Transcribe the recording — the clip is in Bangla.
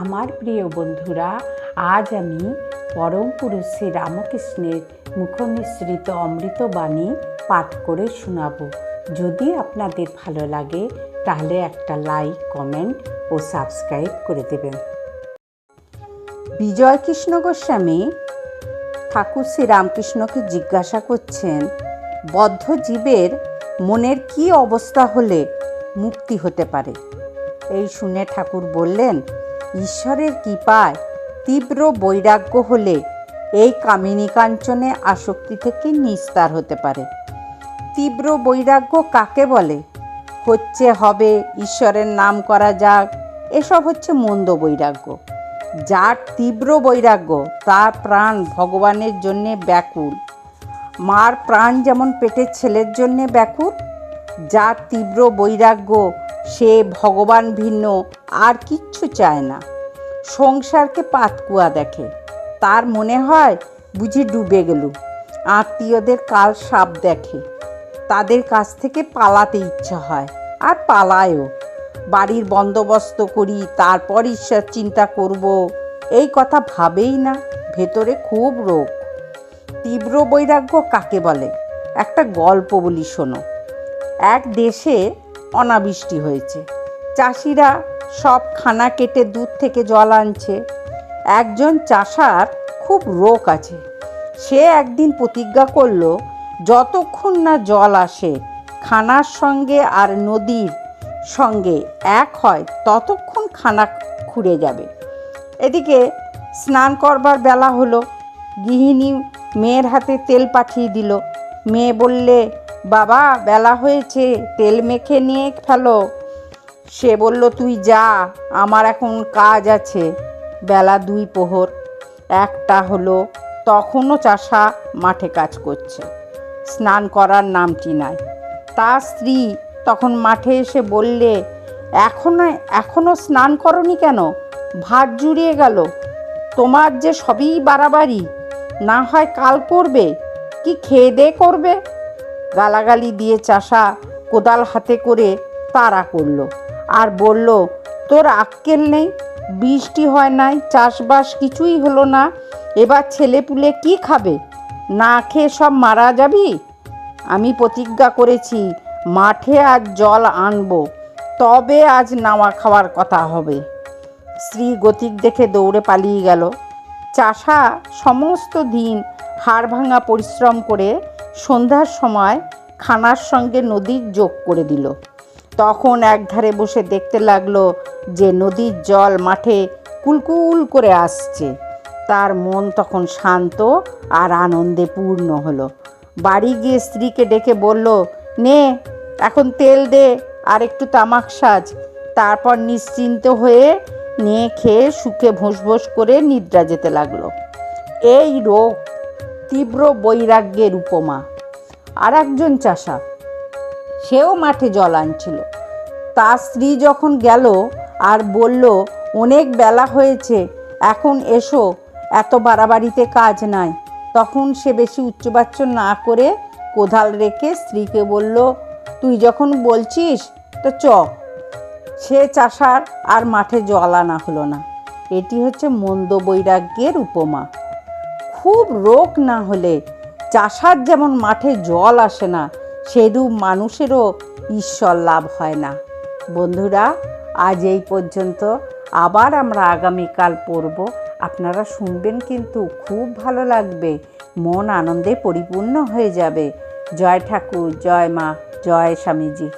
আমার প্রিয় বন্ধুরা, আজ আমি পরম পুরুষ শ্রী রামকৃষ্ণের মুখনিসৃত অমৃতবাণী পাঠ করে শোনাব। যদি আপনাদের ভালো লাগে, তাহলে একটা লাইক, কমেন্ট ও সাবস্ক্রাইব করে দেবেন। বিজয় কৃষ্ণ গোস্বামী ঠাকুর শ্রী রামকৃষ্ণকে জিজ্ঞাসা করছেন, বদ্ধ জীবের মনের কি অবস্থা হলে মুক্তি হতে পারে? এই শুনে ঠাকুর বললেন ঈশ্বরের কৃপায় তীব্র বৈরাগ্য হলে এই কামিনী কাঞ্চনে আসক্তি থেকে নিস্তার হতে পারে। তীব্র বৈরাগ্য কাকে বলে? হচ্ছে হবে ঈশ্বরের নাম করা যাক, এসব হচ্ছে মন্দ বৈরাগ্য। যার তীব্র বৈরাগ্য, তার প্রাণ ভগবানের জন্যে ব্যাকুল। মার প্রাণ যেমন পেটের ছেলের জন্যে ব্যাকুল, যার তীব্র বৈরাগ্য, সে ভগবান ভিন্ন আর কিচ্ছু চায় না। সংসারকে পাতকুয়া দেখে। তার মনে হয় বুঝি ডুবে গেল। আত্মীয়দের কাল সাপ দেখে। তাদের কাছ থেকে পালাতে ইচ্ছা হয়। আর পালায়ও। বাড়ির বন্দোবস্ত করি, তারপর ঈশ্বর চিন্তা করব। এই কথা ভাবেই না, ভেতরে খুব রোগ। তীব্র বৈরাগ্য কাকে বলে? একটা গল্প বলি শোনো। এক দেশে অনাবৃষ্টি হয়েছে। চাষিরা সব খানা কেটে দুধ থেকে জল আনছে। একজন চাষার খুব রোগ আছে। সে একদিন প্রতিজ্ঞা করল, যতক্ষণ না জল আসে, খানার সঙ্গে আর নদীর সঙ্গে এক হয়, ততক্ষণ খানা খুঁড়ে যাবে। এদিকে স্নান করবার বেলা হলো। গৃহিণী মেয়ের হাতে তেল পাঠিয়ে দিল। মেয়ে বললে, বাবা, বেলা হয়েছে, তেল মেখে নিয়ে ফেলো। সে বলল, তুই যা, আমার এখন কাজ আছে। বেলা দুই পোহর। একটা হলো, তখনও চাষা মাঠে কাজ করছে। স্নান করার নামটি নাই। তার স্ত্রী তখন মাঠে এসে বললে, এখনও এখনও স্নান করনি কেন? ভাত জুড়িয়ে গেল। তোমার যে সবই বাড়াবাড়ি, না হয় কাল করবে, কি খেয়ে দে করবে? গালাগালি দিয়ে চাষা কোদাল হাতে করে তাড়া করল। আর বলল, তোর আক্কেল নেই, বৃষ্টি হয় নাই, চাষবাস কিছুই হলো না, এবার ছেলেপুলে কি খাবে? না খেয়ে সব মারা যাবি? আমি প্রতিজ্ঞা করেছি, মাঠে আজ জল আনব, তবে আজ নাওয়া খাওয়ার কথা হবে। স্ত্রী গতিক দেখে দৌড়ে পালিয়ে গেল। চাষা সমস্ত দিন হাড় ভাঙা পরিশ্রম করে সন্ধ্যার সময় খানার সঙ্গে নদীর যোগ করে দিল। তখন একধারে বসে দেখতে লাগল যে নদীর জল মাঠে কুলকুল করে আসছে। তার মন তখন শান্ত আর আনন্দে পূর্ণ হলো। বাড়ি গিয়ে স্ত্রীকে ডেকে বলল, নে, এখন তেল দে আর একটু তামাক সাজ। তারপর নিশ্চিন্ত হয়ে নিয়ে খেয়ে সুখে ভোঁস করে নিদ্রা যেতে লাগল। এই রোগ তীব্র বৈরাগ্যের উপমা। আর একজন চাষা সেও মাঠে জল আনছিল। তার স্ত্রী যখন গেল আর বলল, অনেক বেলা হয়েছে, এখন এসো, এত বাড়াবাড়িতে কাজ নাই। তখন সে বেশি উচ্চবাচ্য না করে কোদাল রেখে স্ত্রীকে বলল, তুই যখন বলছিস, তো চ। সে চাষার আর মাঠে জল আনা হলো না। এটি হচ্ছে মন্দ বৈরাগ্যের উপমা। খুব রোগ না হলে চাষার যেমন মাঠে জল আসে না সেরূপ মানুষেরও ঈশ্বর লাভ হয় না। বন্ধুরা, আজ এই পর্যন্ত। আবার আমরা আগামীকাল পড়ব। আপনারা শুনবেন কিন্তু খুব ভালো লাগবে। মন আনন্দে পরিপূর্ণ হয়ে যাবে। জয় ঠাকুর, জয় মা, জয় স্বামীজি।